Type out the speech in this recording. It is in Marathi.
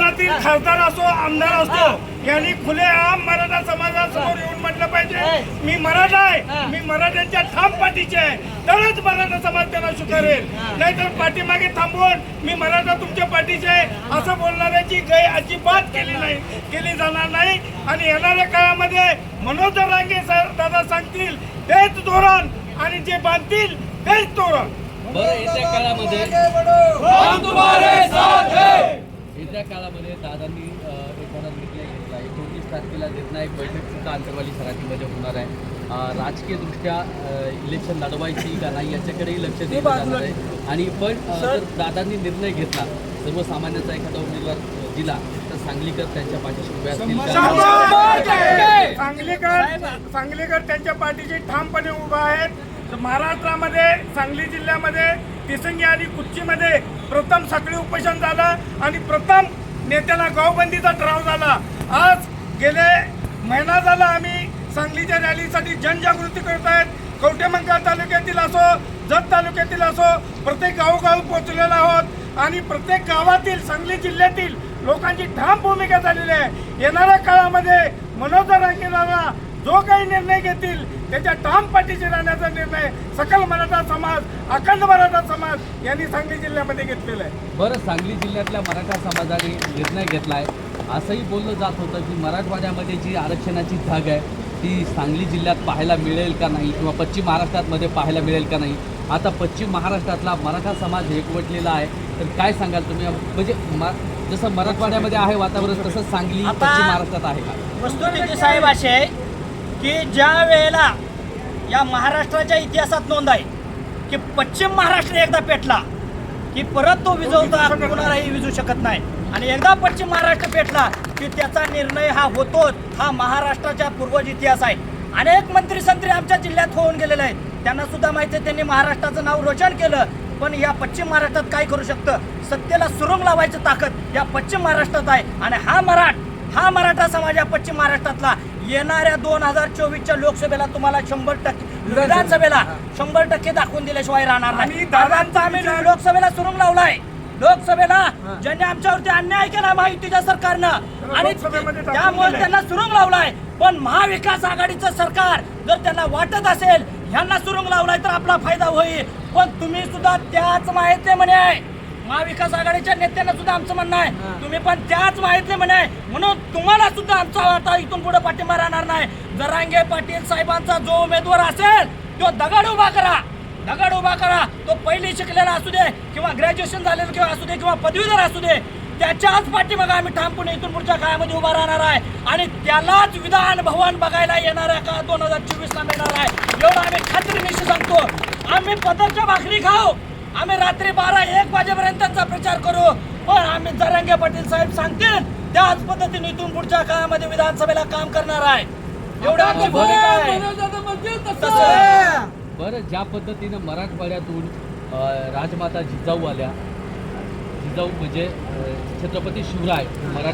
महाराष्ट्रातील खासदार असो आमदार असो यांनी खुलेआम मराठा समाजासमोर येऊन म्हटलं पाहिजे. मी मराठा आहे. मी मराठ्यांच्या ठाम पाठीचे आहे. तरच मराठा समाज त्यांना स्वीकारेल नाहीतर पाठीमागे थांबवून मी मराठा तुमच्या पाठीचे आहे. असं बोलणाऱ्याची गय अजिबात केली नाही. केली जाणार नाही. आणि येणाऱ्या काळामध्ये मनोज रांगे सर दादा सांगतील तेच धोरण. आणि जे बांधतील तेच धोरण. बरं येत्या काळामध्ये येत्या काळामध्ये दादांनी एखादा निर्णय घेतला एकोणतीस तारखेला निर्णायक बैठक सुद्धा अंतरवाली सराठीमध्ये होणार आहे. राजकीय दृष्ट्या इलेक्शन लढवायची का नाही याच्याकडेही लक्ष दिलं जाणार आहे. आणि पण जर दादांनी निर्णय घेतला सर्वसामान्याचा एखादा उमेदवार दिला तर सांगलीकर त्यांच्या पाठीशी उभे असतील? सांगलीकर सांगलीकर त्यांच्या पाठीशी ठामपणे उभा आहेत. महाराष्ट्रामध्ये सांगली जिल्ह्यामध्ये तिसंगी आणि कुच्चीमध्ये प्रथम साखळी उपोषण झालं आणि प्रथम नेत्याला गावबंदीचा ठराव झाला. आज गेले महिना झाला आम्ही सांगलीच्या रॅलीसाठी जनजागृती करत आहेत. कवटेमंका तालुक्यातील असो जत तालुक्यातील असो प्रत्येक गावोगाव पोहोचलेलो आहोत. आणि प्रत्येक गावातील सांगली जिल्ह्यातील लोकांची ठाम भूमिका झालेली आहे. येणाऱ्या काळामध्ये मनोज काही निर्णय घेतील त्याच्या ठाम पाठीशी राहण्याचा निर्णय सकल मराठा समाज अखंड मराठा समाज यांनी सांगली जिल्ह्यामध्ये घेतलेला आहे. बरं सांगली जिल्ह्यातल्या मराठा समाजाने निर्णय घेतलाय. असंही बोललं जात होतं की मराठवाड्यामध्ये जी आरक्षणाची धाग आहे ती सांगली जिल्ह्यात पाहायला मिळेल का नाही किंवा पश्चिम महाराष्ट्रामध्ये पाहायला मिळेल का नाही? आता पश्चिम महाराष्ट्रातला मराठा समाज एकवटलेला आहे तर काय सांगाल तुम्ही? म्हणजे जसं मराठवाड्यामध्ये आहे वातावरण तसं सांगली पश्चिम महाराष्ट्रात आहे का? वस्तुस्थिती साहेब अशी आहे की ज्या वेळेला या महाराष्ट्राच्या इतिहासात नोंद आहे की पश्चिम महाराष्ट्र एकदा पेटला की परत तो विजवता कुणालाही विजू शकत नाही. आणि एकदा पश्चिम महाराष्ट्र पेटला की त्याचा निर्णय हा होतोच हा महाराष्ट्राच्या पूर्वज इतिहास आहे. अनेक मंत्री संत्री आमच्या जिल्ह्यात होऊन गेलेले आहेत. त्यांना सुद्धा माहिती आहे त्यांनी महाराष्ट्राचं नाव रोशन केलं पण या पश्चिम महाराष्ट्रात काय करू शकतं? सत्तेला सुरुंग लावायची ताकद या पश्चिम महाराष्ट्रात आहे. आणि हा मराठ हा मराठा समाज या पश्चिम महाराष्ट्रातला. येणाऱ्या दोन हजार चोवीसच्या लोकसभेला तुम्हाला शंभर टक्के विधानसभेला शंभर टक्के दाखवून दिल्याशिवाय राहणार नाही. दादांचा आम्ही लोकसभेला सुरुंग लावलाय. लोकसभेला ज्यांनी आमच्यावरती अन्याय केला महायुतीच्या सरकारनं आणि त्यामुळे. त्यांना सुरुंग लावलाय. पण महाविकास आघाडीचं सरकार जर त्यांना वाटत असेल ह्यांना सुरुंग लावलाय तर आपला फायदा होईल. पण तुम्ही सुद्धा त्याच माहिती म्हणे. आहे महाविकास आघाडीच्या नेत्यांना सुद्धा आमचं म्हणणं आहे. तुम्ही पण त्याच माहितले म्हणे आहे. म्हणून तुम्हाला सुद्धा आमचा आता इथून पुढे पाठिंबा राहणार नाही. जरांगे पाटील साहेबांचा जो उमेदवार असेल तो दगड उभा करा. दगड उभा करा. तो पहिली शिकलेला असू दे किंवा ग्रॅज्युएशन झालेलं किंवा असू दे किंवा पदवीधर असू दे त्याच्याच पाठीमागे आम्ही ठामपणे इथून पुढच्या काळामध्ये उभा राहणार आहे. आणि त्यालाच विधान भवन बघायला येणाऱ्या का दोन हजार चोवीस ला मिळणार आहे? एवढं आम्ही खात्रीनिशी सांगतो. आम्ही पदरच्या भाकरी खाऊ. आम्ही रात्री बारा एक वाजेपर्यंत त्यांचा प्रचार करू. पण आम्ही जरांगे पाटील साहेब सांगतील त्याच पद्धतीने इथून पुढच्या काळामध्ये विधानसभेला काम करणार आहे. एवढं आमची भूमिका आहे. तसं. बरं ज्या पद्धतीनं मराठवाड्यातून राजमाता जिजाऊ आल्या जिजाऊ म्हणजे छत्रपती शिवराय मराठा